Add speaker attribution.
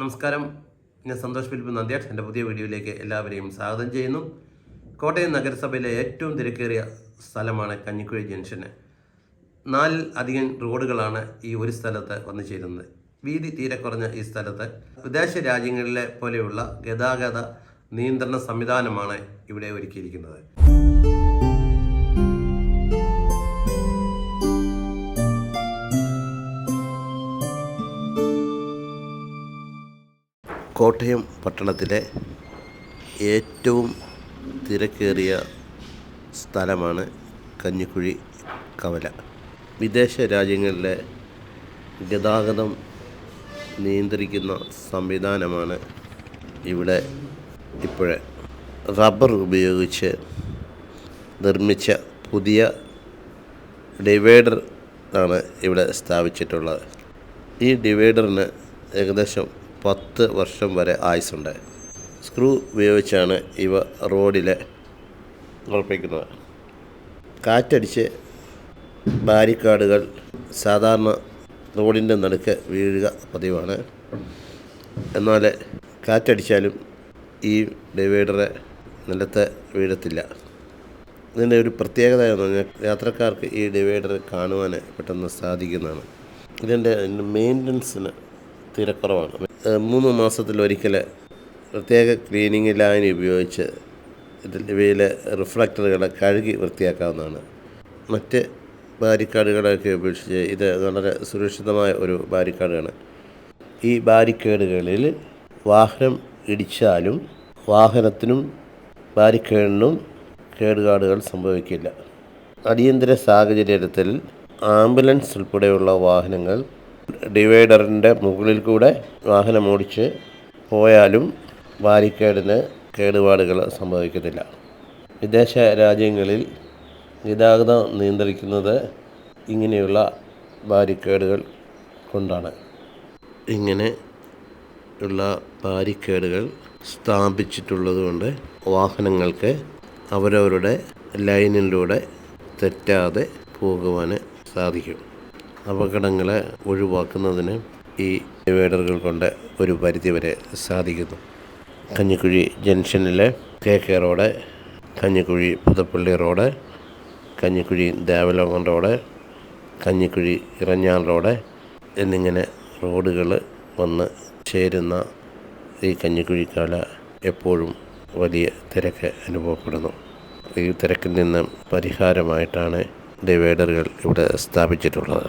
Speaker 1: നമസ്കാരം. ഞാൻ സന്തോഷ് ഫിലിപ്പ് നന്ദ്യാട്ട് എന്റെ പുതിയ വീഡിയോയിലേക്ക് എല്ലാവരെയും സ്വാഗതം ചെയ്യുന്നു. കോട്ടയം നഗരസഭയിലെ ഏറ്റവും തിരക്കേറിയ സ്ഥലമാണ് കഞ്ഞിക്കുഴി ജംഗ്ഷന്. നാല് അധികം റോഡുകളാണ് ഈ ഒരു സ്ഥലത്ത് വന്നു ചേരുന്നത്. വീതി തീരെ കുറഞ്ഞ ഈ സ്ഥലത്ത് വിദേശ രാജ്യങ്ങളിലെ പോലെയുള്ള ഗതാഗത നിയന്ത്രണ സംവിധാനമാണ് ഇവിടെ ഒരുക്കിയിരിക്കുന്നത്. കോട്ടയം പട്ടണത്തിലെ ഏറ്റവും തിരക്കേറിയ സ്ഥലമാണ് കഞ്ഞിക്കുഴി കവല. വിദേശ രാജ്യങ്ങളിലെ ഗതാഗതം നിയന്ത്രിക്കുന്ന സംവിധാനമാണ് ഇവിടെ ഇപ്പോൾ റബ്ബർ ഉപയോഗിച്ച് നിർമ്മിച്ച പുതിയ ഡിവൈഡർ ആണ് ഇവിടെ സ്ഥാപിച്ചിട്ടുള്ളത്. ഈ ഡിവൈഡറിന് ഏകദേശം പത്ത് വർഷം വരെ ആയുസുണ്ട് സ്ക്രൂ ഉപയോഗിച്ചാണ് ഇവ റോഡിൽ ഉറപ്പിക്കുന്നത് കാറ്റടിച്ച് ബാരിക്കാടുകൾ സാധാരണ റോഡിന്റെ നടുക്ക് വീഴുക പതിവാണ്. എന്നാൽ കാറ്റടിച്ചാലും ഈ ഡിവൈഡറ് നിലത്ത് വീഴത്തില്ല. ഇതിന്റെ ഒരു പ്രത്യേകത എന്ന് പറഞ്ഞാൽ യാത്രക്കാർക്ക് ഈ ഡിവൈഡർ കാണുവാൻ പെട്ടെന്ന് സാധിക്കുന്നതാണ്. ഇതിന്റെ മെയിന്റനൻസിന് തീരെ കുറവാണ് മൂന്ന് മാസത്തിലൊരിക്കൽ പ്രത്യേക ക്ലീനിങ് ലൈൻ ഉപയോഗിച്ച് ഇവയിലെ റിഫ്ലക്ടറുകൾ കഴുകി വൃത്തിയാക്കാവുന്നതാണ്. മറ്റ് ബാരിക്കാടുകളൊക്കെ ഉപേക്ഷിച്ച് ഇത് വളരെ സുരക്ഷിതമായ ഒരു ബാരിക്കാടാണ് ഈ ബാരിക്കേഡുകളിൽ വാഹനം ഇടിച്ചാലും വാഹനത്തിനും ബാരിക്കേഡിനും കേടുപാടുകൾ സംഭവിക്കില്ല. അടിയന്തര സാഹചര്യത്തിൽ ആംബുലൻസ് ഉൾപ്പെടെയുള്ള വാഹനങ്ങൾ ഡിവൈഡറിന്റെ മുകളിൽ കൂടെ വാഹനം ഓടിച്ച് പോയാലും ബാരിക്കേഡിന് കേടുപാടുകൾ സംഭവിക്കത്തില്ല. വിദേശ രാജ്യങ്ങളിൽ ഗതാഗതം നിയന്ത്രിക്കുന്നത് ഇങ്ങനെയുള്ള ബാരിക്കേഡുകൾ കൊണ്ടാണ്. ഇങ്ങനെ ഉള്ള ബാരിക്കേഡുകൾ സ്ഥാപിച്ചിട്ടുള്ളതുകൊണ്ട് വാഹനങ്ങൾക്ക് അവരവരുടെ ലൈനിലൂടെ തെറ്റാതെ പോകുവാൻ സാധിക്കും. അപകടങ്ങളെ ഒഴിവാക്കുന്നതിന് ഈ ഡിവൈഡറുകൾ കൊണ്ട് ഒരു പരിധിവരെ സാധിക്കുന്നു. കഞ്ഞിക്കുഴി ജംഗ്ഷനിലെ K K road Kanjikuzhi Puthuppally road Kanjikuzhi Devalokam road Kanjikuzhi Iranjal road എന്നിങ്ങനെ റോഡുകൾ വന്ന് ചേരുന്ന ഈ കഞ്ഞിക്കുഴിക്കാല എപ്പോഴും വലിയ തിരക്ക് അനുഭവപ്പെടുന്നു. ഈ തിരക്കിൽ നിന്ന് പരിഹാരമായിട്ടാണ് ഡിവൈഡറുകൾ ഇവിടെ സ്ഥാപിച്ചിട്ടുള്ളത്.